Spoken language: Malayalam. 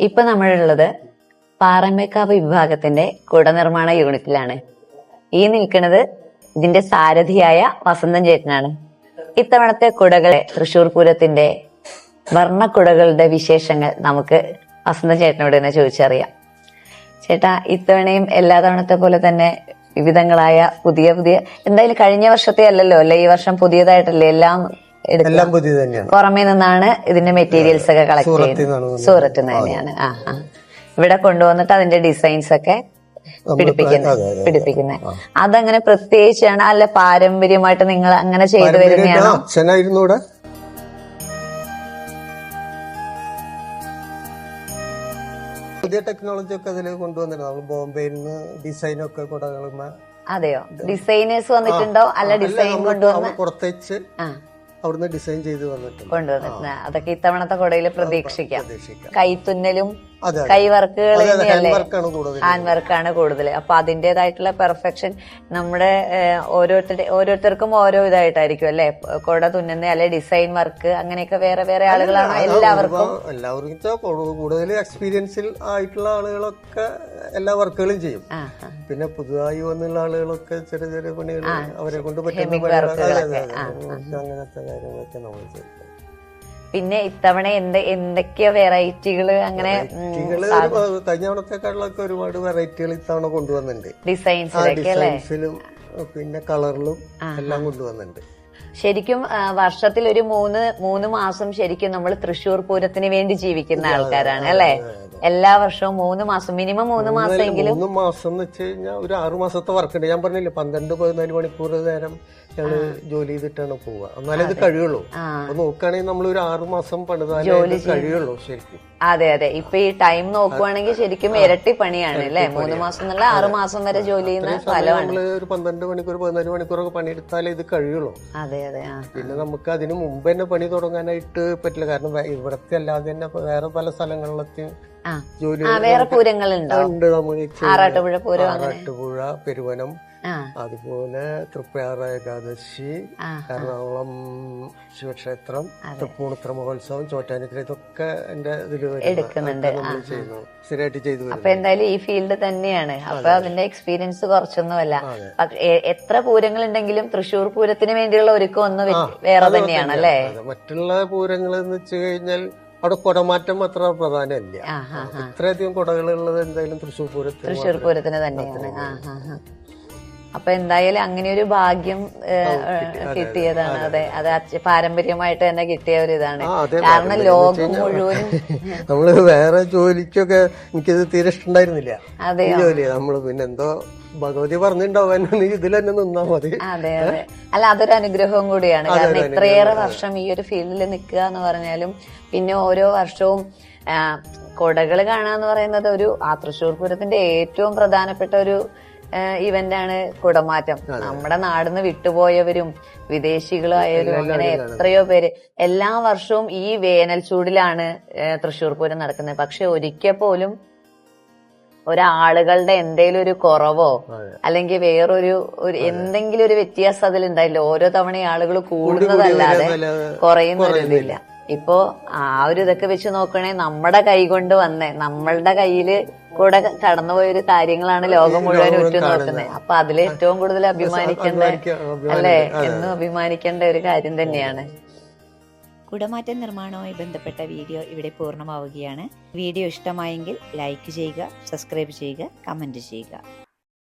ഇപ്പൊ നമ്മളുള്ളത് പാറമേക്കാവ് വിഭാഗത്തിന്റെ കുടനിർമ്മാണ യൂണിറ്റിലാണ്. ഈ നിൽക്കുന്നത് ഇതിന്റെ സാരഥിയായ വസന്തൻ ചേട്ടനാണ്. ഇത്തവണത്തെ കുടകളെ തൃശൂർ പൂരത്തിന്റെ വർണക്കുടകളുടെ വിശേഷങ്ങൾ നമുക്ക് വസന്തൻ ചേട്ടനോട് തന്നെ ചോദിച്ചറിയാം. ചേട്ടാ ഇത്തവണയും എല്ലാ തവണത്തെ പോലെ തന്നെ വിവിധങ്ങളായ പുതിയ പുതിയ എന്തായാലും കഴിഞ്ഞ വർഷത്തെ അല്ലല്ലോ അല്ലെ? ഈ വർഷം പുതിയതായിട്ടല്ലേ? എല്ലാം എല്ലാം പുതിയത് തന്നെയാണ്. പുറമേ നിന്നാണ് ഇതിന്റെ മെറ്റീരിയൽസ് ഒക്കെ കളക്ട് ചെയ്യുന്നത്. സൂറത്ത് തന്നെയാണ്. ആ ആ. ഇവിടെ കൊണ്ടുവന്നിട്ട് അതിന്റെ ഡിസൈൻസ് ഒക്കെ പിടിപ്പിക്കുന്നത്. പിടിപ്പിക്കുന്നത് അതങ്ങനെ പ്രത്യേകിച്ചാണ് അല്ല പാരമ്പര്യമായിട്ട് നിങ്ങൾ അങ്ങനെ ചെയ്തു വരുന്നതാണ് അച്ഛനായിരുന്നു ഇവിടെ. പുതിയ ടെക്നോളജി ഒക്കെ അതിൽ കൊണ്ടുവന്നിട്ടുണ്ട്. നമ്മൾ ബോംബെയിൽ നിന്ന് ഡിസൈൻ ഒക്കെ അതെയോ? ഡിസൈനേഴ്സ് വന്നിട്ടുണ്ടോ? അല്ല ഡിസൈൻ കൊണ്ടുവന്ന് പുറത്തേച്ച് ആ. അവിടുന്ന് ഡിസൈൻ ചെയ്ത് വന്നിട്ടുണ്ട്. കൊണ്ടുവന്നിട്ടുണ്ട്. അതൊക്കെ ഇത്തവണത്തെ കൊടയിൽ പ്രതീക്ഷിക്കാം. പ്രതീക്ഷിക്കാം. കൈത്തുന്നലും അതെ കൈ വർക്കുകൾ അതെ അതെ തന്നെയല്ലേ? ഹാൻഡ് വർക്കാണ് കൂടുതൽ. അപ്പൊ അതിന്റെതായിട്ടുള്ള പെർഫെക്ഷൻ നമ്മുടെ ഓരോരുത്തരുടെ ഓരോരുത്തർക്കും ഓരോ ഇതായിട്ടായിരിക്കും അല്ലെ? കുട തുന്നുന്ന അല്ലെ ഡിസൈൻ വർക്ക് അങ്ങനെയൊക്കെ വേറെ വേറെ ആളുകളാണ് എല്ലാവർക്കും. എല്ലാവർക്കും കൂടുതൽ എക്സ്പീരിയൻസിൽ ആയിട്ടുള്ള ആളുകളൊക്കെ എല്ലാ വർക്കുകളും ചെയ്യും. പിന്നെ പുതുതായി വന്നുള്ള ആളുകളൊക്കെ ചെറിയ ചെറിയ പണികൾ അവരെ കൊണ്ട് പറ്റുന്ന. അങ്ങനത്തെ കാര്യങ്ങളൊക്കെ നമ്മൾ ചെയ്യും. പിന്നെ ഇത്തവണ എന്ത് എന്തൊക്കെയോ വെറൈറ്റികൾ അങ്ങനെ കഴിഞ്ഞവണത്തെക്കാളൊക്കെ ഒരു- ഒരുപാട് വെറൈറ്റികൾ ഇത്തവണ കൊണ്ടുവന്നിട്ടുണ്ട്. ഡിസൈൻസിലും പിന്നെ കളറിലും എല്ലാം കൊണ്ടുവന്നിട്ടുണ്ട്. ശരിക്കും വർഷത്തിൽ ഒരു മൂന്ന് മൂന്ന് മാസം ശരിക്കും നമ്മൾ തൃശ്ശൂർ പൂരത്തിന് വേണ്ടി ജീവിക്കുന്ന ആൾക്കാരാണ് അല്ലെ? എല്ലാ വർഷവും മൂന്ന് മാസം മിനിമം മൂന്ന് മാസമെങ്കിലും. മൂന്ന് മാസം എന്ന് വെച്ച് കഴിഞ്ഞാൽ ഒരു ആറു മാസത്തെ വർക്ക് ഉണ്ട്. ഞാൻ പറഞ്ഞില്ലേ പന്ത്രണ്ട് പതിനാല് മണിക്കൂർ നേരം ഞങ്ങൾ ജോലി ചെയ്തിട്ടാണ് പോവുക. എന്നാലേ ഇത് കഴിയുള്ളൂ. നോക്കുകയാണെങ്കിൽ നമ്മൾ ഒരു ആറു മാസം പണിതാലേ ജോലി കഴിയുള്ളൂ ശരിക്കും. അതെ അതെ. ഇപ്പൊ ഈ ടൈം നോക്കുവാണെങ്കിൽ ശരിക്കും ഇരട്ടി പണിയാണ് അല്ലെ? മൂന്ന് മാസം എന്നല്ല ആറ് മാസം വരെ ജോലി ചെയ്യുന്ന ഫലമാണ്. ഒരു പന്ത്രണ്ട് മണിക്കൂർ പതിനാല് മണിക്കൂറൊക്കെ പണിയെടുത്താലേ ഇത് കഴിയുള്ളൂ. അതെ അതെ പിന്നെ നമുക്ക് അതിന് മുമ്പ് തന്നെ പണി തുടങ്ങാനായിട്ട് പറ്റില്ല. കാരണം ഇവിടത്തെ അല്ലാതെ തന്നെ വേറെ പല സ്ഥലങ്ങളിലൊക്കെ ജോലി വേറെ പൂരങ്ങളുണ്ട്? ആറാട്ടുപുഴ പൂരം ആറാട്ടുപുഴ പെരുവനം അതുപോലെ തൃപ്പയാറ ഏകാദശി എറണാകുളം ശിവക്ഷേത്രം തൃപ്പൂണിത്ര മഹോത്സവം ചോറ്റാനിക്കര ഇതൊക്കെ എന്റെ എടുക്കുന്നുണ്ട്. സ്ഥിരമായിട്ട് ചെയ്തു അപ്പൊ എന്തായാലും ഈ ഫീൽഡ് തന്നെയാണ്. അപ്പൊ അതിന്റെ എക്സ്പീരിയൻസ് കുറച്ചൊന്നുമല്ല. എത്ര പൂരങ്ങൾ ഉണ്ടെങ്കിലും തൃശ്ശൂർ പൂരത്തിന് വേണ്ടിയുള്ള ഒരുക്കം ഒന്ന് വേറെ തന്നെയാണ് അല്ലേ? മറ്റുള്ള പൂരങ്ങൾ എന്ന് വെച്ച് കഴിഞ്ഞാൽ അവിടെ കുടമാറ്റം അത്ര പ്രധാനമല്ല. ഇത്രയധികം കുടകളുള്ളത് എന്തായാലും തൃശ്ശൂർ പൂരത്തിന് തൃശ്ശൂർ പൂരത്തിന് തന്നെയാണ്. അപ്പൊ എന്തായാലും അങ്ങനെ ഒരു ഭാഗ്യം കിട്ടിയതാണ്. അതെ അത് പാരമ്പര്യമായിട്ട് തന്നെ കിട്ടിയ ഒരു ഇതാണ്. കാരണം ലോകം മുഴുവൻ നമ്മൾ വേറെ ജോലിക്കൊക്കെ എനിക്കിത് തീരെ ഇഷ്ടണ്ടായിരുന്നില്ല അതെ ജോലി നമ്മൾ പിന്നെ എന്തോ ഭഗവതി പറഞ്ഞിട്ടുണ്ടാവാൻ ഇതിൽ തന്നെ നിന്നാ മതി. അതെ അതെ. അല്ല അതൊരു അനുഗ്രഹവും കൂടിയാണ്. കാരണം ഇത്രയേറെ വർഷം ഈ ഒരു ഫീൽഡിൽ നിൽക്കുക എന്ന് പറഞ്ഞാലും പിന്നെ ഓരോ വർഷവും കൊടകൾ കാണാന്ന് പറയുന്നത് ഒരു ആ തൃശ്ശൂർ പൂരത്തിന്റെ ഏറ്റവും പ്രധാനപ്പെട്ട ഒരു ഇവന്റ് ആണ് കുടമാറ്റം. നമ്മുടെ നാടിന്ന് വിട്ടുപോയവരും വിദേശികളായവരും അങ്ങനെ എത്രയോ പേര് എല്ലാ വർഷവും ഈ വേനൽ ചൂടിലാണ് തൃശ്ശൂർ പൂരം നടക്കുന്നത്. പക്ഷെ ഒരിക്കൽ പോലും ഒരാളുകളുടെ എന്തെങ്കിലും ഒരു കുറവോ അല്ലെങ്കിൽ വേറൊരു ഒരു എന്തെങ്കിലും ഒരു വ്യത്യാസം അതിലുണ്ടായില്ല. ഓരോ തവണ ആളുകൾ കൂടുന്നതല്ലാതെ വരാന്നല്ലാതെ ഇപ്പോ ആ ഒരു ഇതൊക്കെ വെച്ച് നോക്കണേ നമ്മുടെ കൈ കൊണ്ട് വന്നേ. നമ്മളുടെ കയ്യിൽ കൂടെ കടന്നുപോയൊരു കാര്യങ്ങളാണ് ലോകം മുഴുവൻ ഉറ്റുനോക്കുന്നത്. അപ്പൊ അതിൽ ഏറ്റവും കൂടുതൽ അഭിമാനിക്കേണ്ട അല്ലെ? അല്ലേ എന്നും അഭിമാനിക്കേണ്ട ഒരു കാര്യം തന്നെയാണ്. കുടമാറ്റ നിർമ്മാണവുമായി ബന്ധപ്പെട്ട വീഡിയോ ഇവിടെ പൂർണമാവുകയാണ്. വീഡിയോ ഇഷ്ടമായെങ്കിൽ ലൈക്ക് ചെയ്യുക സബ്സ്ക്രൈബ് ചെയ്യുക കമന്റ് ചെയ്യുക.